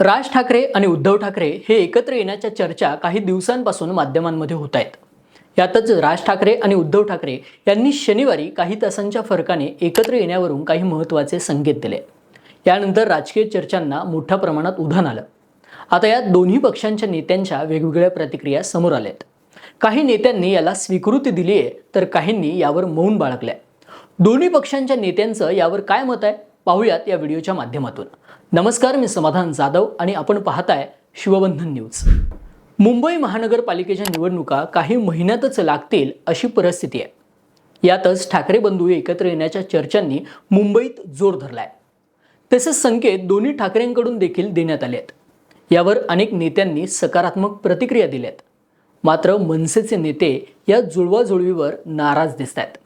राज ठाकरे आणि उद्धव ठाकरे हे एकत्र येण्याच्या चर्चा काही दिवसांपासून माध्यमांमध्ये होत आहेत. यातच राज ठाकरे आणि उद्धव ठाकरे यांनी शनिवारी काही तासांच्या फरकाने एकत्र येण्यावरून काही महत्त्वाचे संकेत दिले. यानंतर राजकीय चर्चांना मोठ्या प्रमाणात उधाण आलं. आता यात दोन्ही पक्षांच्या नेत्यांच्या वेगवेगळ्या प्रतिक्रिया समोर आल्यात. काही नेत्यांनी याला स्वीकृती दिली आहे तर काहींनी यावर मौन बाळगलंय. दोन्ही पक्षांच्या नेत्यांचं यावर काय मत आहे? पाहूयात या व्हिडिओच्या माध्यमातून. नमस्कार मी समाधान जाधव आणि आपण पाहताय शिवबंधन न्यूज. मुंबई महानगरपालिकेच्या निवडणुका काही महिन्यातच लागतील अशी परिस्थिती आहे. यातच ठाकरे बंधू एकत्र येण्याच्या चर्चांनी मुंबईत जोर धरलाय. तसेच संकेत दोन्ही ठाकरेंकडून देखील देण्यात आले आहेत यावर अनेक नेत्यांनी सकारात्मक प्रतिक्रिया दिल्या आहेत मात्र मनसेचे नेते या जुळवाजुळवीवर नाराज दिसत आहेत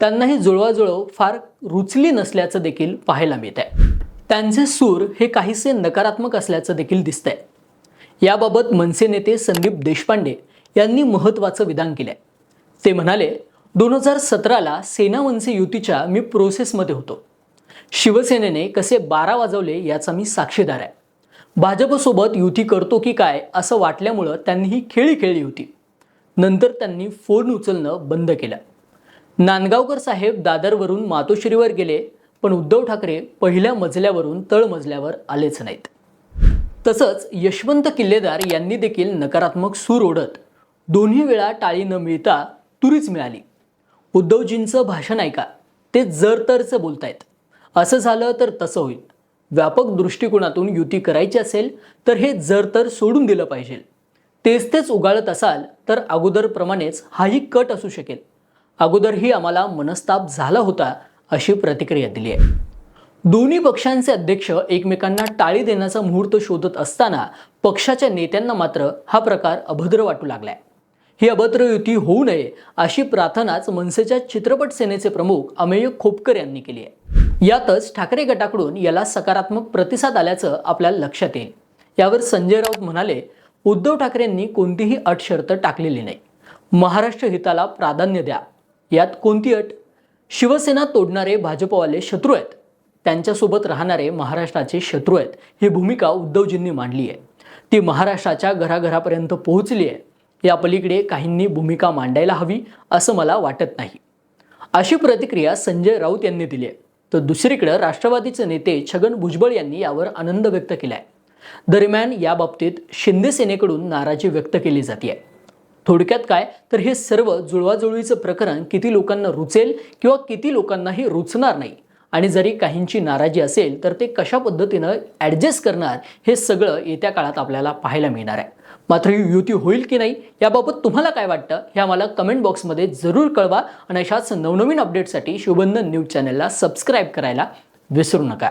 त्यांना ही जुळवाजुळव फार रुचली नसल्याचं देखील पाहायला मिळत आहे त्यांचे सूर हे काहीसे नकारात्मक असल्याचं देखील दिसतंय. याबाबत मनसे नेते संदीप देशपांडे यांनी महत्त्वाचं विधान केलं आहे ते म्हणाले दोन हजार सतराला सेना मनसे युतीच्या मी प्रोसेसमध्ये होतो. शिवसेनेने कसे बारा वाजवले याचा मी साक्षीदार आहे. भाजपसोबत युती करतो की काय असं वाटल्यामुळं त्यांनी ही खेळी खेळली होती. नंतर त्यांनी फोन उचलणं बंद केलं. नांदगावकर साहेब दादरवरून मातोश्रीवर गेले पण उद्धव ठाकरे पहिल्या मजल्यावरून तळमजल्यावर आलेच नाहीत. तसंच यशवंत किल्लेदार यांनी देखील नकारात्मक सूर ओढत दोन्ही वेळा टाळी न मिळता तुरीच मिळाली. उद्धवजींचं भाषण ऐका ते जर तरचं बोलतायत. असं झालं तर तसं होईल. व्यापक दृष्टिकोनातून युती करायची असेल तर हे जर तर सोडून दिलं पाहिजे. तेच तेच उगाळत असाल तर अगोदरप्रमाणेच हाही कट असू शकेल. अगोदरही आम्हाला मनस्ताप झाला होता अशी प्रतिक्रिया दिली आहे. दोन्ही पक्षांचे अध्यक्ष एकमेकांना टाळी देण्याचा मुहूर्त शोधत असताना पक्षाच्या नेत्यांना मात्र हा प्रकार अभद्र वाटू लागलाय. ही अभद्र युती होऊ नये अशी प्रार्थनाच मनसेच्या चित्रपट सेनेचे प्रमुख अमेय खोपकर यांनी केली आहे. यातच ठाकरे गटाकडून याला सकारात्मक प्रतिसाद आल्याचं आपल्याला लक्षात येईल. यावर संजय राऊत म्हणाले उद्धव ठाकरेंनी कोणतीही अटशर्त टाकलेली नाही. महाराष्ट्र हिताला प्राधान्य द्या. यात कोणती अट? शिवसेना तोडणारे भाजपवाले शत्रू आहेत. त्यांच्यासोबत राहणारे महाराष्ट्राचे शत्रू आहेत. ही भूमिका उद्धवजींनी मांडली आहे. ती महाराष्ट्राच्या घराघरापर्यंत पोहोचली आहे. या पलीकडे काहींनी भूमिका मांडायला हवी असं मला वाटत नाही. अशी प्रतिक्रिया संजय राऊत यांनी दिली आहे. तर दुसरीकडे राष्ट्रवादीचे नेते छगन भुजबळ यांनी यावर आनंद व्यक्त केला आहे दरम्यान याबाबतीत शिंदे सेनेकडून नाराजी व्यक्त केली जाते आहे थोडक्यात काय? तर हे सर्व जुळवाजुळवीचं प्रकरण किती लोकांना रुचेल किंवा किती लोकांनाही रुचणार नाही? आणि जरी काहींची नाराजी असेल तर ते कशा पद्धतीनं ॲडजस्ट करणार हे सगळं येत्या काळात आपल्याला पाहायला मिळणार आहे. मात्र ही युती होईल की नाही याबाबत तुम्हाला काय वाटतं हे आम्हाला कमेंट बॉक्समध्ये जरूर कळवा. आणि अशाच नवनवीन अपडेटसाठी शिवबंधन न्यूज चॅनलला सबस्क्राईब करायला विसरू नका.